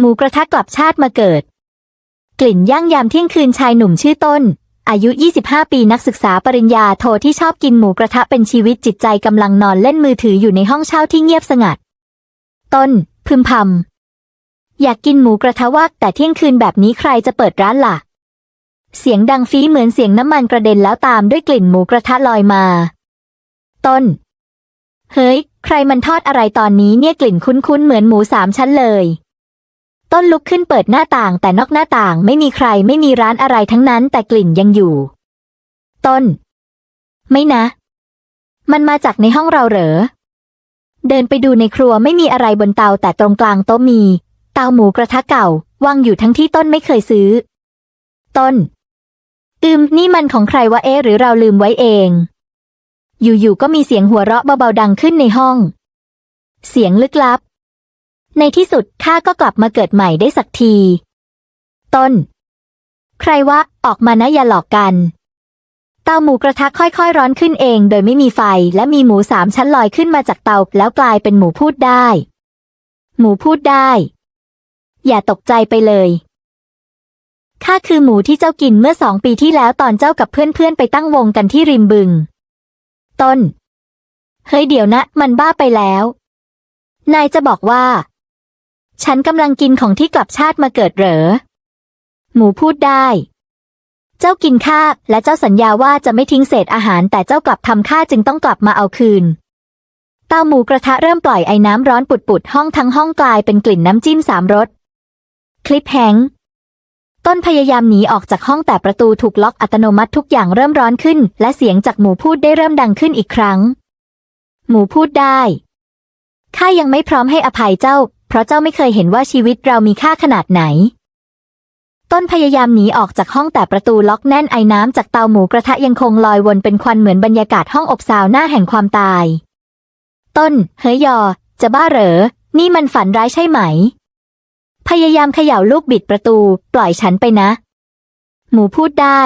หมูกระทะกลับชาติมาเกิด กลิ่นย่างยามเที่ยงคืนชายหนุ่มชื่อต้น อายุ 25 ปีนักศึกษาปริญญาโทที่ชอบกินหมูกระทะเป็นชีวิตจิตใจกำลังนอนเล่นมือถืออยู่ในห้องเช่าที่เงียบสงัด ต้น พึมพำอยากกินหมูกระทะวักแต่เที่ยงคืนแบบนี้ใครจะเปิดร้านล่ะ เสียงดังฟีเหมือนเสียงน้ำมันกระเด็นแล้วตามด้วยกลิ่นหมูกระทะลอยมา ต้น เฮ้ย ใครมันทอดอะไรตอนนี้เนี่ยกลิ่นคุ้นๆเหมือนหมูสามชั้นเลย ต้นลุกขึ้นเปิดหน้าต่างแต่นอกหน้าต่างไม่มีใครไม่มีร้านอะไรทั้งนั้นแต่กลิ่นยังอยู่ ต้น ไม่นะ มันมาจากในห้องเราเหรอ เดินไปดูในครัวไม่มีอะไรบนเตาแต่ตรงกลางโต๊ะมี เตาหมูกระทะเก่าวางอยู่ทั้งที่ต้นไม่เคยซื้อ ต้น อืมนี่มันของใครวะเอะหรือเราลืมไว้เอง อยู่ๆก็มีเสียงหัวเราะเบาๆดังขึ้นในห้อง เสียงลึกลับ ในที่สุดข้าก็กลับมาเกิดใหม่ได้สักที ต้น ใครวะออกมานะอย่าหลอกกันเตาหมูกระทะค่อยๆร้อนขึ้นเองโดยไม่มีไฟและมีหมูสามชั้นลอยขึ้นมาจากเตาแล้วกลายเป็นหมูพูดได้ หมูพูดได้ อย่าตกใจไปเลยข้าคือหมูที่เจ้ากินเมื่อสองปีที่แล้วตอนเจ้ากับเพื่อนๆไปตั้งวงกันที่ริมบึง ต้น เฮ้ยเดี๋ยวนะ มันบ้าไปแล้ว นายจะบอกว่า ฉันกำลังกินของที่กลับชาติมาเกิดเหรอ หมูพูดได้ เจ้ากินข้าและเจ้าสัญญาว่าจะไม่ทิ้งเศษอาหาร แต่เจ้ากลับทำข้าจึงต้องกลับมาเอาคืน เตาหมูกระทะเริ่มปล่อยไอ้น้ำร้อนปุดๆห้องทั้งห้องกลายเป็นกลิ่นน้ำจิ้มสามรส คลิปแฮงต้นพยายามหนีออกจากห้องแต่ประตูถูกล็อกอัตโนมัติทุกอย่างเริ่มร้อนขึ้น และเสียงจากหมูพูดได้เริ่มดังขึ้นอีกครั้ง หมูพูดได้ข้ายังไม่พร้อมให้อภัยเจ้า เพราะเจ้าไม่เคยเห็นว่าชีวิตเรามีค่าขนาดไหน ต้นพยายามหนีออกจากห้องแต่ประตูล็อกแน่นไอ้น้ำจากเตาหมูกระทะยังคงลอยวนเป็นควันเหมือนบรรยากาศห้องอบซาวน่าแห่งความตาย ต้น เฮยยอ จะบ้าเหรอ นี่มันฝันร้ายใช่ไหม พยายามเขย่าลูกบิดประตู ปล่อยฉันไปนะ หมูพูดได้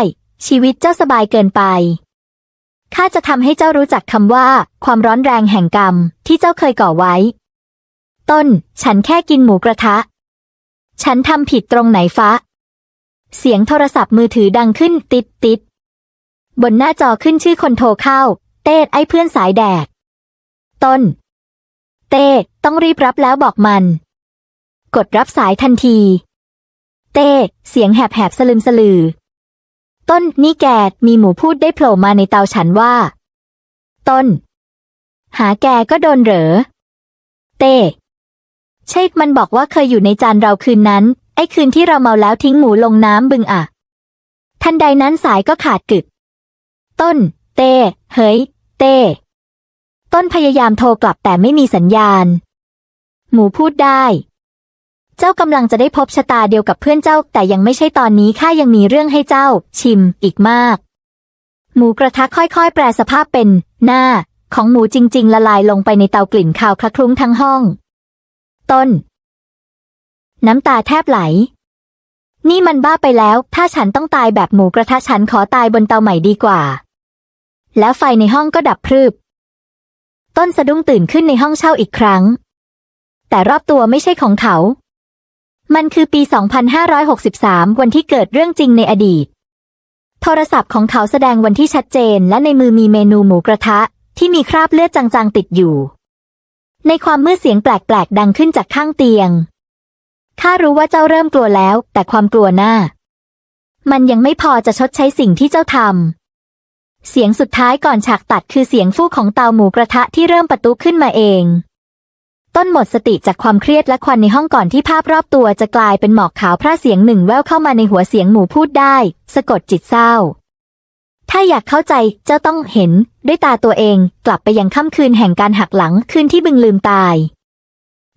ชีวิตเจ้าสบายเกินไปข้าจะทำให้เจ้ารู้จักคำว่า ความร้อนแรงแห่งกรรมที่เจ้าเคยก่อไว้ ต้น ฉันแค่กินหมูกระทะ ฉันทำผิดตรงไหนฟ้า เสียงโทรศัพท์มือถือดังขึ้นติดติด บนหน้าจอขึ้นชื่อคนโทรเข้า เต้ไอ้เพื่อนสายแดกต้น เต้ต้องรีบรับแล้วบอกมัน กดรับสายทันที เต้เสียงแหบๆสลึมสลือ ต้นนี่แกมีหมูพูดได้โผล่มาในเตาฉันว่า ต้น หาแกก็โดนเหรอ เต้ ใช่มันบอกว่าเคยอยู่ในจานเราคืนนั้น ไอ้คืนที่เราเมาแล้วทิ้งหมูลงน้ำบึงอะทันใดนั้นสายก็ขาดกึก ต้น เต้เฮ้ย เต้ ต้นพยายามโทรกลับแต่ไม่มีสัญญาณ หมูพูดได้ เจ้ากำลังจะได้พบชะตาเดียวกับเพื่อนเจ้า แต่ยังไม่ใช่ตอนนี้ข้ายังมีเรื่องให้เจ้า ชิมอีกมาก หมูกระทะค่อยๆ แปลสภาพเป็น หน้า ของหมูจริง ๆ ละลายลงไปในเตากลิ่นคาวคละคลุ้งทั้งห้อง ต้น น้ำตาแทบไหล นี่มันบ้าไปแล้ว ถ้าฉันต้องตายแบบหมูกระทะฉันขอตายบนเตาใหม่ดีกว่า แล้วไฟในห้องก็ดับพรึบ ต้นสะดุ้งตื่นขึ้นในห้องเช่าอีกครั้ง แต่รอบตัวไม่ใช่ของเขา มันคือปี 2563 วันที่เกิดเรื่องจริงในอดีต โทรศัพท์ของเขาแสดงวันที่ชัดเจนและในมือมีเมนูหมูกระทะที่มีคราบเลือดจางๆติดอยู่ ในความมืดเสียงแปลกๆ ดังขึ้นจากข้างเตียง ข้ารู้ว่าเจ้าเริ่มกลัวแล้ว แต่ความกลัวหน้า มันยังไม่พอจะชดใช้สิ่งที่เจ้าทำ เสียงสุดท้ายก่อนฉากตัดคือเสียงฟู่ของเตาหมูกระทะที่เริ่มประตุขึ้นมาเอง ต้นหมดสติจากความเครียดและควันในห้องก่อนที่ภาพรอบตัวจะกลายเป็นหมอกขาวพร่าเสียงหนึ่งแววเข้ามาในหัวเสียงหมูพูดได้ สะกดจิตเศร้า ถ้าอยากเข้าใจเจ้าต้องเห็นด้วยตาตัวเองกลับไปยังค่ำคืนแห่งการหักหลังคืนที่บึงลืมตาย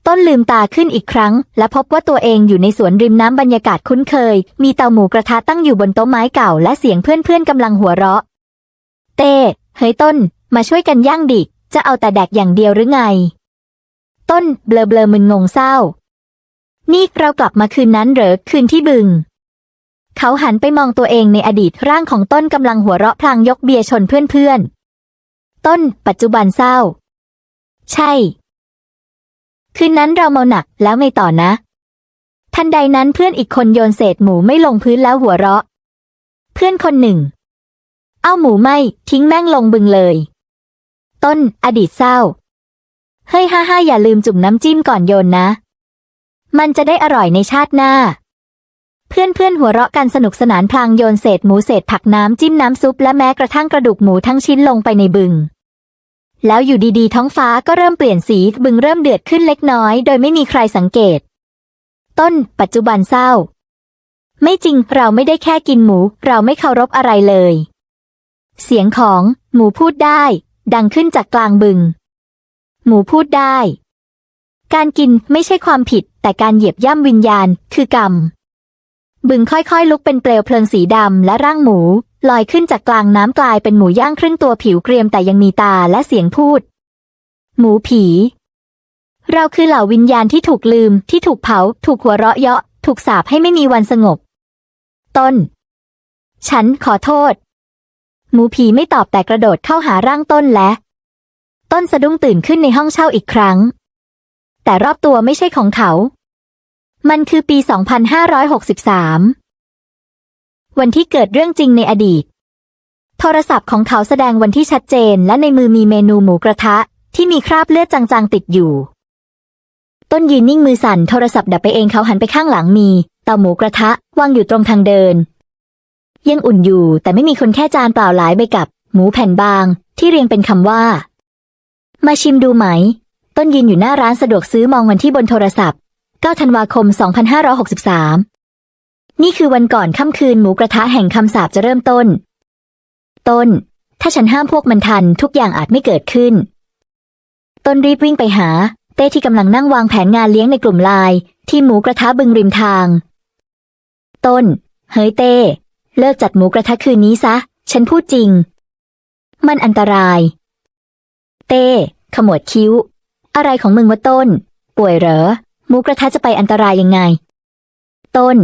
ต้นลืมตาขึ้นอีกครั้ง และพบว่าตัวเองอยู่ในสวนริมน้ำบรรยากาศคุ้นเคย มีเตาหมูกระทะตั้งอยู่บนโต๊ะไม้เก่าและเสียงเพื่อนๆกำลังหัวเราะ เต้เฮ้ยต้น มาช่วยกันย่างดิจะเอาแต่แดกอย่างเดียวหรือไง ต้นเบลอเบลอมึนงงเศร้า นี่เรากลับมาคืนนั้นเหรอคืนที่บึง เขาหันไปมองตัวเองในอดีตร่างของต้นกำลังหัวเราะพลางยกเบียร์ชนเพื่อนๆ ต้นปัจจุบันเศร้า ใช่ คืนนั้นเราเมาหนักแล้วไงต่อนะ ทันใดนั้นเพื่อนอีกคนโยนเศษหมูไม่ลงพื้นแล้วหัวเราะ เพื่อนคนหนึ่ง เอาหมูไม่ทิ้งแม่งลงบึงเลย ต้นอดีตเศร้า เฮ้ยฮ่าฮ่าอย่าลืมจุ่มน้ำจิ้มก่อนโยนนะ มันจะได้อร่อยในชาติหน้า พื่อนเพื่อนๆหัวเราะกันสนุกสนานพลางโยนเศษหมูเศษผักน้ำจิ้มน้ำซุปและแม้กระทั่งกระดูกหมูทั้งชิ้นลงไปในบึง แล้วอยู่ดีๆ ท้องฟ้าก็เริ่มเปลี่ยนสีบึงเริ่มเดือดขึ้นเล็กน้อย โดยไม่มีใครสังเกต ต้น ปัจจุบันเศร้า ไม่จริงเราไม่ได้แค่กินหมู เราไม่เคารพอะไรเลย เสียงของหมูพูดได้ ดังขึ้นจากกลางบึง หมูพูดได้ การกินไม่ใช่ความผิด แต่การเหยียบย่ำวิญญาณ คือกรรม บึงค่อยๆ ลุกเป็นเปลวเพลิงสีดำและร่างหมู ลอยขึ้นจากกลางน้ำกลายเป็นหมูย่างครึ่งตัวผิวเกรียมแต่ยังมีตาและเสียงพูด หมูผี เราคือเหล่าวิญญาณที่ถูกลืม ที่ถูกเผา ถูกหัวเราะเยาะ ถูกสาปให้ไม่มีวันสงบ ต้น ฉันขอโทษ หมูผีไม่ตอบแต่กระโดดเข้าหาร่างต้นและ ต้นสะดุ้งตื่นขึ้นในห้องเช่าอีกครั้ง แต่รอบตัวไม่ใช่ของเขา มันคือปี 2563 วันที่เกิดเรื่องจริงในอดีต โทรศัพท์ของเขาแสดงวันที่ชัดเจนและในมือมีเมนูหมูกระทะ ที่มีคราบเลือดจางๆติดอยู่ ต้นยืนนิ่งมือสั่นโทรศัพท์ดับไปเองเขาหันไปข้างหลังมี เตาหมูกระทะวางอยู่ตรงทางเดิน ยังอุ่นอยู่แต่ไม่มีคนแค่จานเปล่าหลายใบกับ หมูแผ่นบาง ที่เรียงเป็นคำว่า มาชิมดูไหม ต้นยืนอยู่หน้าร้านสะดวกซื้อมองวันที่บนโทรศัพท์ 9 ธันวาคม 2563 นี่คือวันก่อนค่ำคืนหมูกระทะแห่งคำสาปจะเริ่มต้น ต้น ถ้าฉันห้ามพวกมันทันทุกอย่างอาจไม่เกิดขึ้น ต้นรีบวิ่งไปหา เต้ที่กำลังนั่งวางแผนงานเลี้ยงในกลุ่มไลน์ที่หมูกระทะบึงริมทาง ต้น เฮ้ยเต้ เลิกจัดหมูกระทะคืนนี้ซะ ฉันพูดจริง มันอันตราย เต้ ขมวดคิ้ว อะไรของมึงวะต้น ป่วยเหรอ หมูกระทะจะไปอันตรายยังไง ต้น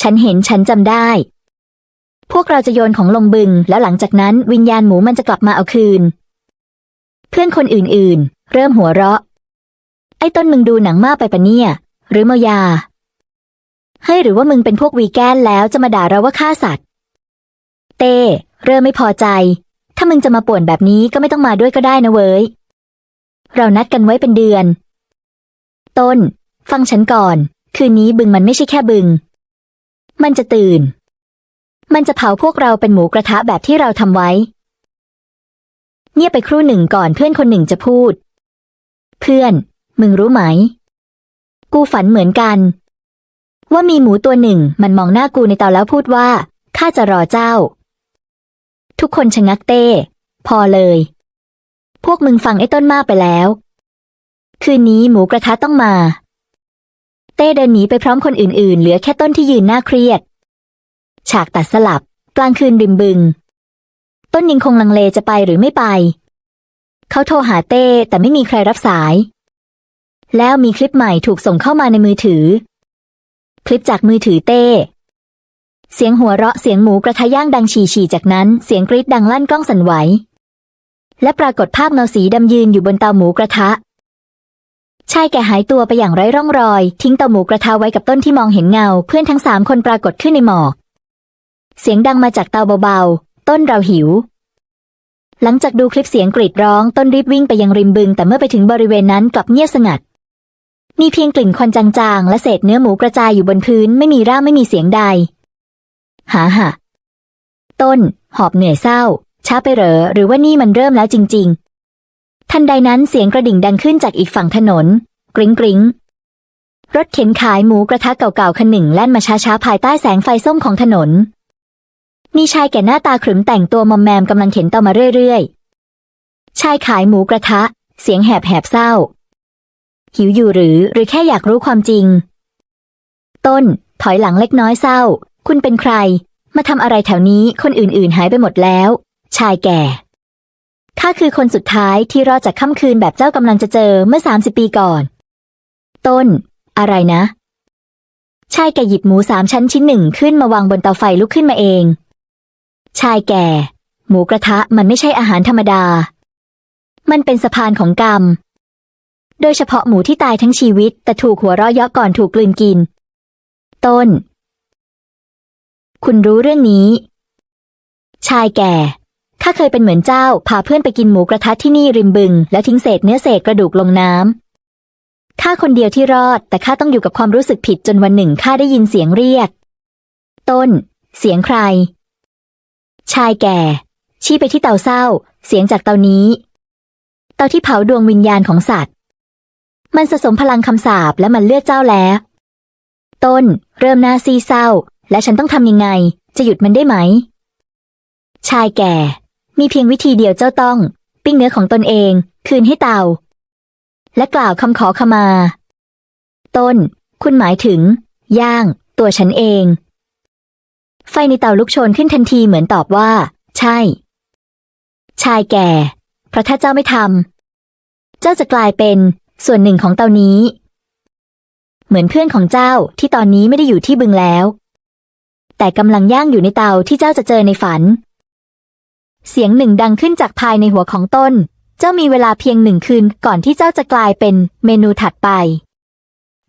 ฉันเห็นฉันจำได้ พวกเราจะโยนของลงบึง แล้วหลังจากนั้นวิญญาณหมูมันจะกลับมาเอาคืน เพื่อนคนอื่นๆ เริ่มหัวเราะ ไอ้ต้นมึงดูหนังมากไปปะเนี่ย หรือเมายา เฮ้ยหรือว่ามึงเป็นพวกวีแกนแล้วจะมาด่าเราว่าฆ่าสัตว์ เต้ เริ่มไม่พอใจ ถ้ามึงจะมาป่วนแบบนี้ก็ไม่ต้องมาด้วยก็ได้นะเว้ย เรานัดกันไว้เป็นเดือน ต้น ฟังฉันก่อน คืนนี้บึงมันไม่ใช่แค่บึง มันจะตื่น มันจะเผาพวกเราเป็นหมูกระทะแบบที่เราทำไว้ เงียบไปครู่หนึ่งก่อนเพื่อนคนหนึ่งจะพูด เพื่อน มึงรู้ไหม กูฝันเหมือนกัน ว่ามีหมูตัวหนึ่งมันมองหน้ากูในเตาแล้วพูดว่าข้าจะรอเจ้า ทุกคนชะงักเต้ พอเลย พวกมึงฟังไอ้ต้นมากไปแล้ว คืนนี้หมูกระทะต้องมา เต้เดินหนีไปพร้อมคนอื่นๆ เหลือแค่ต้นที่ยืนหน้าเครียด ฉากตัดสลับ กลางคืนริมบึง ต้นยังคงลังเลจะไปหรือไม่ไป เขาโทรหาเต้แต่ไม่มีใครรับสาย แล้วมีคลิปใหม่ถูกส่งเข้ามาในมือถือ คลิปจากมือถือเต้ เสียงหัวเราะเสียงหมูกระทะย่างดังฉี่ๆจากนั้นเสียงกรีดดังลั่นกล้องสั่นไหว และปรากฏภาพเงาสีดำยืนอยู่บนเตาหมูกระทะายแก่หายตัวไปอย่างไร้ร่องรอย ทิ้งเต่าหมูกระทะไว้กับต้นที่มองเห็นเงา เพื่อนทั้งสามคนปรากฏขึ้นในหมอก เสียงดังมาจากเตาเบาๆ ต้นเราหิว หลังจากดูคลิปเสียงกรีดร้อง ต้นรีบวิ่งไปยังริมบึง แต่เมื่อไปถึงบริเวณนั้นกลับเงียบสงัด มีเพียงกลิ่นควันจางๆ และเศษเนื้อหมูกระจายอยู่บนพื้น ไม่มีร่างไม่มีเสียงใด หาหะต้น หอบเหนื่อยเศร้า ช้าไปเหรอ หรือว่านี่มันเริ่มแล้วจริง ๆ ทันใดนั้นเสียงกระดิ่งดังขึ้นจากอีกฝั่งถนน กริ๊งกริ๊งรถเข็นขายหมูกระทะเก่าๆคันหนึ่งแล่นมาช้าๆภายใต้แสงไฟส้มของถนน มีชายแก่หน้าตาขรึมแต่งตัวมอมแมมกำลังเข็นเตามาเรื่อยๆ ชายขายหมูกระทะ เสียงแหบแหบๆเศร้า หิวอยู่หรือหรือแค่อยากรู้ความจริง ต้น ถอยหลังเล็กน้อยเศร้า คุณเป็นใคร มาทำอะไรแถวนี้คนอื่นๆหายไปหมดแล้ว ชายแก่ ข้าคือคนสุดท้ายที่รอดจากค่ำคืนแบบเจ้ากำลังจะเจอเมื่อสามสิบปีก่อน ต้น อะไรนะ ชายแก่หยิบหมูสามชั้นชิ้นหนึ่งขึ้นมาวางบนเตาไฟลุกขึ้นมาเอง ชายแก่ หมูกระทะมันไม่ใช่อาหารธรรมดา มันเป็นสะพานของกรรม โดยเฉพาะหมูที่ตายทั้งชีวิต แต่ถูกหัวเราะเยาะก่อนถูกกลืนกิน ต้น คุณรู้เรื่องนี้ ชายแก่ ข้าเคยเป็นเหมือนเจ้า พาเพื่อนไปกินหมูกระทะที่นี่ริมบึง แล้วทิ้งเศษเนื้อเศษกระดูกลงน้ำข้าคนเดียวที่รอด แต่ข้าต้องอยู่กับความรู้สึกผิดจนวันหนึ่งข้าได้ยินเสียงเรียก ต้น เสียงใคร ชายแก่ ชี้ไปที่เตาเศร้า เสียงจากเตานี้ เตาที่เผาดวงวิญญาณของสัตว์ มันสะสมพลังคำสาปและมันเลือดเจ้าแล้ว ต้น เริ่มหน้าซีเศร้า และฉันต้องทำยังไง จะหยุดมันได้ไหมชายแก่ มีเพียงวิธีเดียวเจ้าต้อง ปิ้งเนื้อของตนเอง คืนให้เตาและกล่าวคำขอขมา ต้น คุณหมายถึง ย่าง ตัวฉันเอง ไฟในเตาลุกโชนขึ้นทันทีเหมือนตอบว่า ใช่ ชายแก่ เพราะถ้าเจ้าไม่ทำเจ้าจะกลายเป็นส่วนหนึ่งของเตานี้ เหมือนเพื่อนของเจ้าที่ตอนนี้ไม่ได้อยู่ที่บึงแล้ว แต่กำลังย่างอยู่ในเตาที่เจ้าจะเจอในฝัน เสียงหนึ่งดังขึ้นจากภายในหัวของต้น เจ้ามีเวลาเพียงหนึ่งคืนก่อนที่เจ้าจะกลายเป็นเมนูถัดไป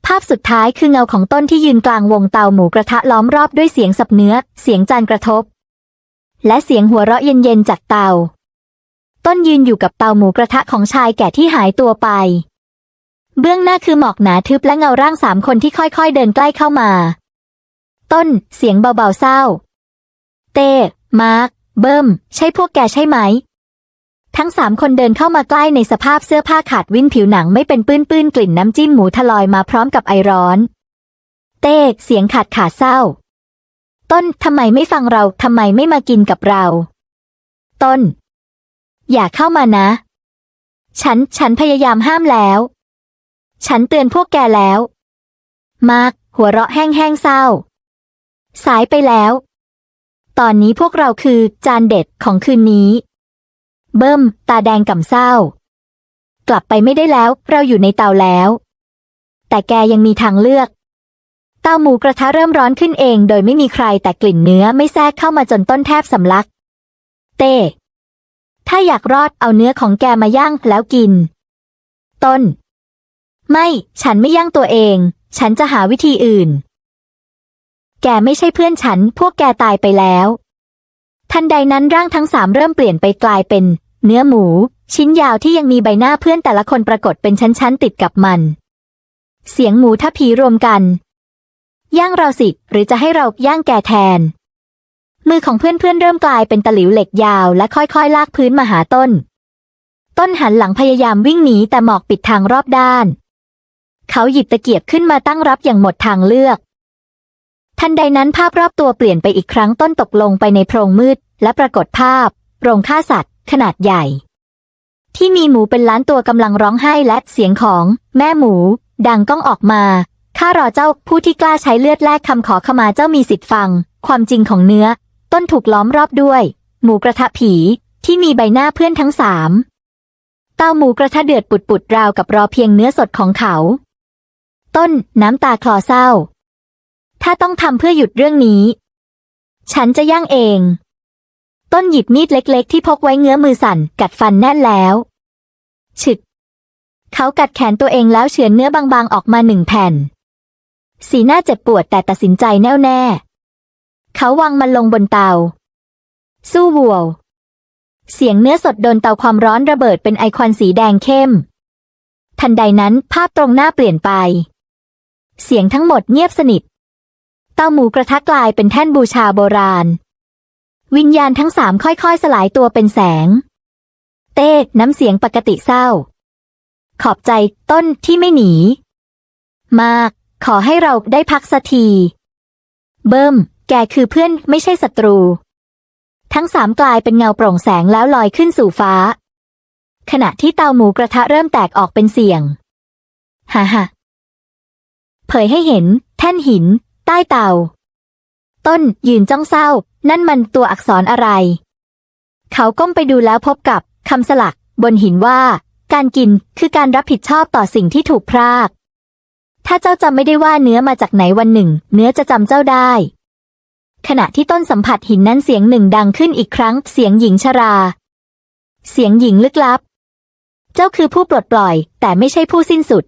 ภาพสุดท้ายคือเงาของต้นที่ยืนกลางวงเตาหมูกระทะล้อมรอบด้วยเสียงสับเนื้อ เสียงจานกระทบ และเสียงหัวเราะเย็นๆจากเตา ต้นยืนอยู่กับเตาหมูกระทะของชายแก่ที่หายตัวไป เบื้องหน้าคือหมอกหนาทึบและเงาร่างสามคนที่ค่อยๆเดินใกล้เข้ามา ต้น เสียงเบาๆเศร้า เต้มาร์ค เบิ้ม ใช่พวกแกใช่ไหม ทั้งสามคนเดินเข้ามาใกล้ในสภาพเสื้อผ้าขาดวิ่นผิวหนังไม่เป็นปื้นปื้นกลิ่นน้ำจิ้มหมูทลอยมาพร้อมกับไอร้อน เต้เสียงขาดขาดเศร้า ต้นทำไมไม่ฟังเราทำไมไม่มากินกับเรา ต้น อย่าเข้ามานะ ฉันฉันพยายามห้ามแล้ว ฉันเตือนพวกแกแล้ว มาร์คหัวเราะแห้งๆเศร้า สายไปแล้ว ตอนนี้พวกเราคือจานเด็ดของคืนนี้ เบิ้ม ตาแดงก่ำเศร้า กลับไปไม่ได้แล้ว เราอยู่ในเตาแล้ว แต่แกยังมีทางเลือก เตาหมูกระทะเริ่มร้อนขึ้นเอง โดยไม่มีใครแต่กลิ่นเนื้อไม่แทรกเข้ามาจนต้นแทบสำลัก เต้ ถ้าอยากรอดเอาเนื้อของแกมาย่างแล้วกิน ต้น ไม่ ฉันไม่ย่างตัวเอง ฉันจะหาวิธีอื่น แกไม่ใช่เพื่อนฉัน พวกแกตายไปแล้ว ทันใดนั้นร่างทั้งสามเริ่มเปลี่ยนไปกลายเป็น เนื้อหมู ชิ้นยาวที่ยังมีใบหน้าเพื่อนแต่ละคนปรากฏเป็นชั้นๆติดกับมัน เสียงหมูทัพผีรวมกัน ย่างเราสิ หรือจะให้เราย่างแกแทน มือของเพื่อนๆเริ่มกลายเป็นตะหลิวเหล็กยาวและค่อยๆ ลากพื้นมาหาต้น ต้นหันหลังพยายามวิ่งหนีแต่หมอกปิดทางรอบด้าน เขาหยิบตะเกียบขึ้นมาตั้งรับอย่างหมดทางเลือก ทันใดนั้นภาพรอบตัวเปลี่ยนไปอีกครั้งต้นตกลงไปในโพรงมืด และปรากฏภาพ โรงฆ่าสัตว์ ขนาดใหญ่ ที่มีหมูเป็นล้านตัวกำลังร้องไห้และเสียงของ แม่หมู ดังก้องออกมาข้ารอเจ้าผู้ที่กล้าใช้เลือดแลกคำขอขมาเจ้ามีสิทธิ์ฟัง ความจริงของเนื้อ ต้นถูกล้อมรอบด้วย หมูกระทะผีที่มีใบหน้าเพื่อนทั้งสามเตาหมูกระทะเดือดปุดๆราวกับรอเพียงเนื้อสดของเขา ต้นน้ำตาคลอเศร้า ถ้าต้องทำเพื่อหยุดเรื่องนี้ ฉันจะย่างเอง ต้นหยิบมีดเล็กๆ ที่พกไว้เงื้อมือสั่น กัดฟันแน่นแล้วฉึกเขากัดแขนตัวเองแล้วเฉือนเนื้อบางๆ ออกมาหนึ่งแผ่น สีหน้าเจ็บปวดแต่ตัดสินใจแน่วแน่ เขาวางมันลงบนเตา สู้วัวเสียงเนื้อสดโดนเตาความร้อนระเบิดเป็นไอควันสีแดงเข้ม ทันใดนั้นภาพตรงหน้าเปลี่ยนไป เสียงทั้งหมดเงียบสนิท เตาหมูกระทะกลายเป็นแท่นบูชาโบราณ วิญญาณทั้งสามค่อยๆ สลายตัวเป็นแสง เต้น้ำเสียงปกติเศร้า ขอบใจต้นที่ไม่หนี มาก ขอให้เราได้พักสักที เบิ้มแกคือเพื่อนไม่ใช่ศัตรู ทั้งสามกลายเป็นเงาโปร่งแสงแล้วลอยขึ้นสู่ฟ้า ขณะที่เตาหมูกระทะเริ่มแตกออกเป็นเสียง ฮ่าฮ่าเผยให้เห็น แท่นหิน ใต้เต่า ต้นยืนจ้องเศร้า นั่นมันตัวอักษรอะไร เขาก้มไปดูแล้วพบกับคำสลัก บนหินว่า การกินคือการรับผิดชอบต่อสิ่งที่ถูกพราก ถ้าเจ้าจำไม่ได้ว่าเนื้อมาจากไหนวันหนึ่ง เนื้อจะจำเจ้าได้ ขณะที่ต้นสัมผัสหินนั้นเสียงหนึ่งดังขึ้นอีกครั้ง เสียงหญิงชรา เสียงหญิงลึกลับ เจ้าคือผู้ปลดปล่อย แต่ไม่ใช่ผู้สิ้นสุด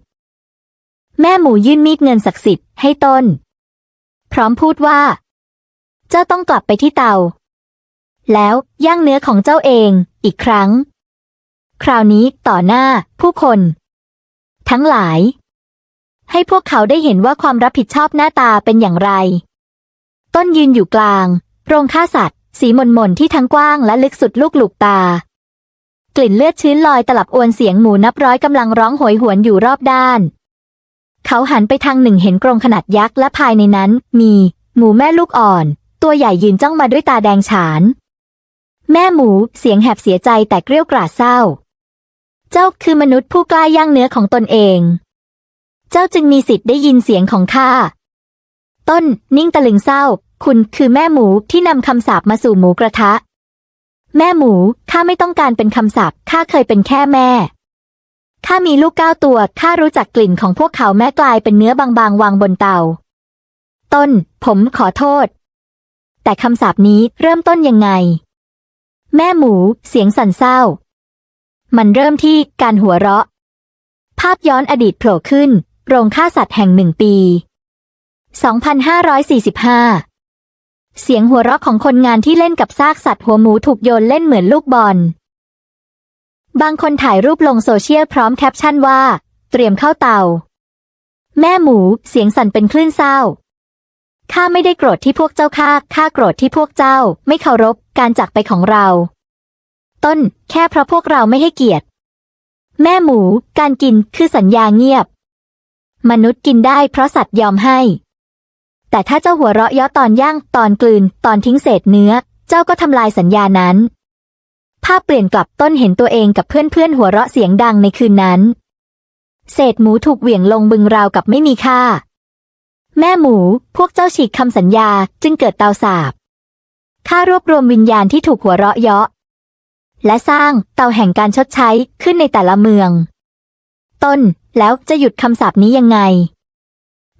แม่หมูยื่นมีดเงินศักดิ์สิทธิ์ให้ต้น พร้อมพูดว่า เจ้าต้องกลับไปที่เตา แล้วย่างเนื้อของเจ้าเองอีกครั้ง คราวนี้ต่อหน้าผู้คน ทั้งหลาย ให้พวกเขาได้เห็นว่าความรับผิดชอบหน้าตาเป็นอย่างไร ต้นยืนอยู่กลาง โรงฆ่าสัตว์ สีมนมนที่ทั้งกว้างและลึกสุดลูกหลูกตา กลิ่นเลือดชื้นลอยตลับอวนเสียงหมูนับร้อยกำลังร้องโหยหวนอยู่รอบด้าน เขาหันไปทางหนึ่งเห็นกรงขนาดยักษ์และภายในนั้น มีหมูแม่ลูกอ่อน ตัวใหญ่ยืนจ้องมาด้วยตาแดงฉาน แม่หมูเสียงแหบเสียใจแต่เกรี้ยวกราดเศร้า เจ้าคือมนุษย์ผู้กล้าย่างเนื้อของตนเอง เจ้าจึงมีสิทธิ์ได้ยินเสียงของข้า ต้นนิ่งตะลึงเศร้า คุณคือแม่หมูที่นำคำสาปมาสู่หมูกระทะ แม่หมูข้าไม่ต้องการเป็นคำสาปข้าเคยเป็นแค่แม่ ข้ามีลูกเก้าตัว ข้ารู้จักกลิ่นของพวกเขาแม่กลายเป็นเนื้อบางๆ วางบนเตา ต้น ผมขอโทษ แต่คำสาปนี้เริ่มต้นยังไง แม่หมู เสียงสั่นเศร้า มันเริ่มที่การหัวเราะ ภาพย้อนอดีตโผล่ขึ้น โรงฆ่าสัตว์แห่งหนึ่งปี 2545 เสียงหัวเราะของคนงานที่เล่นกับซากสัตว์หัวหมูถูกโยนเล่นเหมือนลูกบอล บางคนถ่ายรูปลงโซเชียลพร้อมแคปชั่นว่า เตรียมเข้าเตา แม่หมูเสียงสั่นเป็นคลื่นเศร้า ข้าไม่ได้โกรธที่พวกเจ้าฆ่าข้าโกรธที่พวกเจ้า ไม่เคารพการจากไปของเรา ต้นแค่เพราะพวกเราไม่ให้เกียรติ แม่หมูการกินคือสัญญาเงียบ มนุษย์กินได้เพราะสัตว์ยอมให้ แต่ถ้าเจ้าหัวเราะเยาะตอนย่างตอนกลืน ตอนทิ้งเศษเนื้อ เจ้าก็ทำลายสัญญานั้นาพเปลี่ยนกลับต้นเห็นตัวเองกับเพื่อนๆหัวเราะเสียงดังในคืนนั้น เศษหมูถูกเหวี่ยงลงบึงราวกับไม่มีค่า แม่หมู พวกเจ้าฉีกคำสัญญาจึงเกิดเตาสาบข้ารวบรวมวิญญาณที่ถูกหัวเราะเยาะ และสร้างเตาแห่งการชดใช้ขึ้นในแต่ละเมือง ต้นแล้วจะหยุดคำสาปนี้ยังไง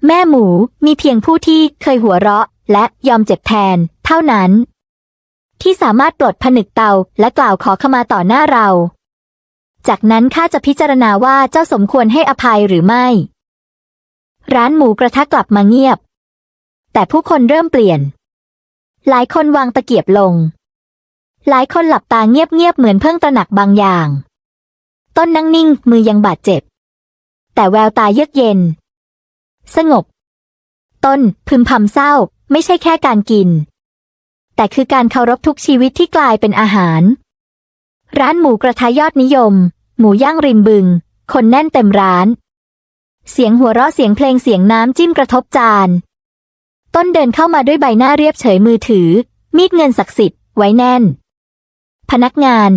แม่หมูมีเพียงผู้ที่เคยหัวเราะและยอมเจ็บแทน เท่านั้น ที่สามารถปลดผนึกเตาและกล่าวขอขมาต่อหน้าเรา จากนั้นข้าจะพิจารณาว่าเจ้าสมควรให้อภัยหรือไม่ ร้านหมูกระทะกลับมาเงียบ แต่ผู้คนเริ่มเปลี่ยน หลายคนวางตะเกียบลง หลายคนหลับตาเงียบๆเหมือนเพิ่งตระหนักบางอย่าง ต้นนั่งนิ่งมือยังบาดเจ็บ แต่แววตาเยือกเย็น สงบ ต้นพึมพำเศร้า ไม่ใช่แค่การกิน แต่คือการเคารพทุกชีวิตที่กลายเป็นอาหาร ร้านหมูกระทะยอดนิยม หมูย่างริมบึง คนแน่นเต็มร้าน เสียงหัวเราะเสียงเพลงเสียงน้ำจิ้มกระทบจาน ต้นเดินเข้ามาด้วยใบหน้าเรียบเฉยมือถือ มีดเงินศักดิ์สิทธิ์ไว้แน่น พนักงาน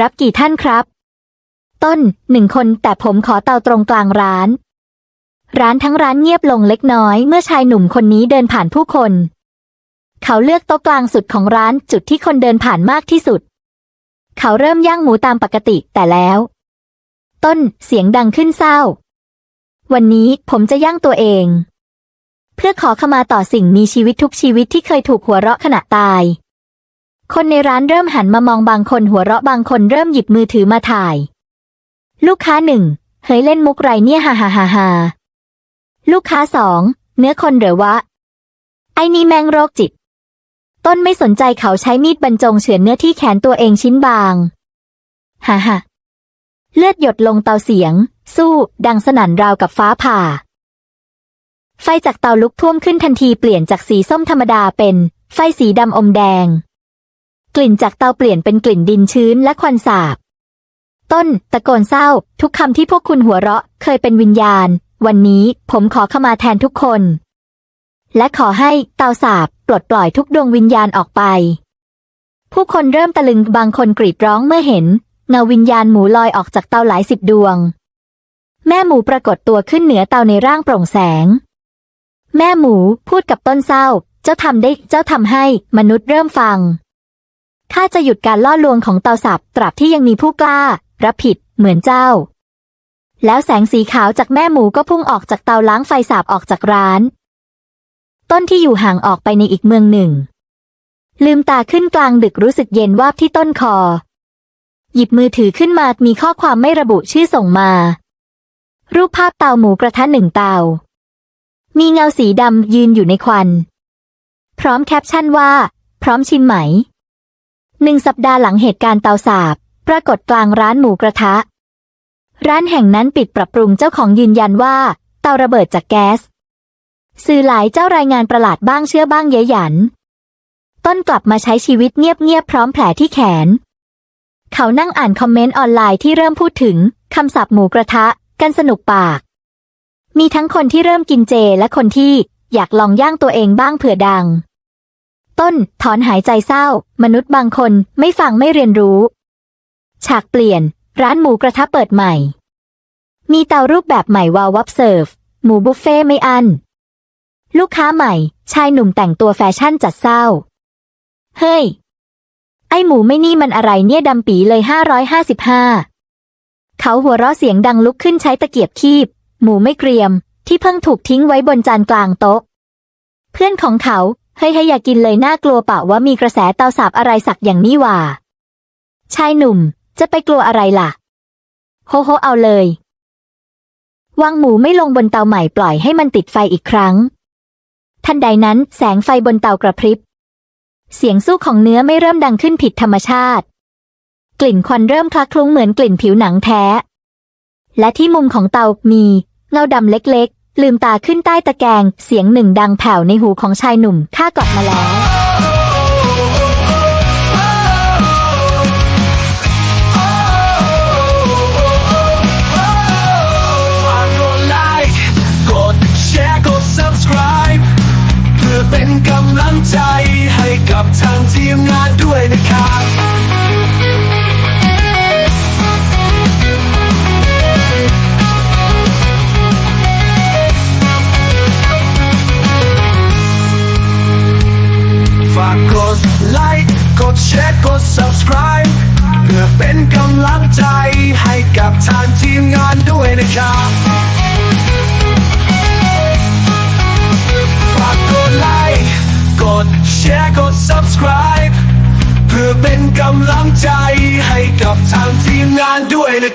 รับกี่ท่านครับ ต้นหนึ่งคนแต่ผมขอเตาตรงกลางร้านร้านทั้งร้านเงียบลงเล็กน้อยเมื่อชายหนุ่มคนนี้เดินผ่านผู้คน เขาเลือกโต๊ะกลางสุดของร้านจุดที่คนเดินผ่านมากที่สุด เขาเริ่มย่างหมูตามปกติแต่แล้ว ต้นเสียงดังขึ้นเศร้า วันนี้ผมจะย่างตัวเอง เพื่อขอขมาต่อสิ่งมีชีวิตทุกชีวิตที่เคยถูกหัวเราะขณะตาย คนในร้านเริ่มหันมามองบางคนหัวเราะบางคนเริ่มหยิบมือถือมาถ่าย ลูกค้าหนึ่งเฮ้ยเล่นมุกไรเนี่ยฮ่าฮ่าฮ่าฮ่าลูกค้าสองเนื้อคนเหรือวะ ไอ้นี่แมงโรคจิต ต้นไม่สนใจเขาใช้มีดบรรจงเฉือนเนื้อที่แขนตัวเองชิ้นบาง ฮ่าฮ่าเลือดหยดลงเตาเสียง สู้ ดังสนั่นราวกับฟ้าผ่า ไฟจากเตาลุกท่วมขึ้นทันทีเปลี่ยนจากสีส้มธรรมดาเป็น ไฟสีดำอมแดง กลิ่นจากเตาเปลี่ยนเป็นกลิ่นดินชื้นและควันสาบ ต้น ตะโกนเศร้า ทุกคำที่พวกคุณหัวเราะ เคยเป็นวิญญาณ วันนี้ผมขอขมาแทนทุกคน และขอให้เตาสาบปลดปล่อยทุกดวงวิญญาณออกไป ผู้คนเริ่มตะลึงบางคนกรีดร้องเมื่อเห็นเงาวิญญาณหมูลอยออกจากเตาหลายสิบดวง แม่หมูปรากฏตัวขึ้นเหนือเตาในร่างโปร่งแสง แม่หมูพูดกับต้นเศร้า เจ้าทำได้เจ้าทำให้มนุษย์เริ่มฟังข้าจะหยุดการล่อลวงของเตาสับตราบที่ยังมีผู้กล้า รับผิดเหมือนเจ้า แล้วแสงสีขาวจากแม่หมูก็พุ่งออกจากเตาล้างไฟสาบออกจากร้าน ต้นที่อยู่ห่างออกไปในอีกเมืองหนึ่ง ลืมตาขึ้นกลางดึกรู้สึกเย็นวาบที่ต้นคอ หยิบมือถือขึ้นมามีข้อความไม่ระบุชื่อส่งมา รูปภาพเตาหมูกระทะหนึ่งเตา มีเงาสีดำยืนอยู่ในควัน พร้อมแคปชั่นว่า พร้อมชิมไหม หนึ่งสัปดาห์หลังเหตุการณ์เตาสาบ ปรากฏกลางร้านหมูกระทะ ร้านแห่งนั้นปิดปรับปรุงเจ้าของยืนยันว่า เตาระเบิดจากแก๊ส สื่อหลายเจ้ารายงานประหลาดบ้างเชื่อบ้างเย้ยหยัน ต้นกลับมาใช้ชีวิตเงียบๆพร้อมแผลที่แขน เขานั่งอ่านคอมเมนต์ออนไลน์ที่เริ่มพูดถึงคำศัพท์หมูกระทะ กันสนุกปาก มีทั้งคนที่เริ่มกินเจและคนที่อยากลองย่างตัวเองบ้างเผื่อดัง ต้นถอนหายใจเศร้า มนุษย์บางคนไม่ฟังไม่เรียนรู้ ฉากเปลี่ยน ร้านหมูกระทะเปิดใหม่ มีเตารูปแบบใหม่วาววับเสิร์ฟ หมูบุฟเฟ่ไม่อั้น ลูกค้าใหม่ ชายหนุ่มแต่งตัวแฟชั่นจัดเศร้า เฮ้ย ไอหมูไม่นี่มันอะไรเนี่ยดำปีเลยห้าร้อยห้าสิบห้าเขาหัวเราะเสียงดังลุกขึ้นใช้ตะเกียบคีบ หมูไม่เกรียม ที่เพิ่งถูกทิ้งไว้บนจานกลางโต๊ะ เพื่อนของเขา เฮ้ยให้อย่ากินเลยน่ากลัวเปล่าว่ามีกระแสเตาสาบอะไรสักอย่างนี้หว่า ชายหนุ่ม จะไปกลัวอะไรล่ะ โฮโฮเอาเลยวางหมูไม่ลงบนเตาใหม่ปล่อยให้มันติดไฟอีกครั้ง ทันใดนั้นแสงไฟบนเตากระพริบ เสียงสู้ของเนื้อไม่เริ่มดังขึ้นผิดธรรมชาติ กลิ่นควันเริ่มคละคลุ้งเหมือนกลิ่นผิวหนังแท้ และที่มุมของเตามีเงาดำเล็กๆ ลืมตาขึ้นใต้ตะแกรงเสียงหนึ่งดังแผ่วในหูของชายหนุ่มข้ากลับมาแล้ว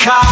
ด้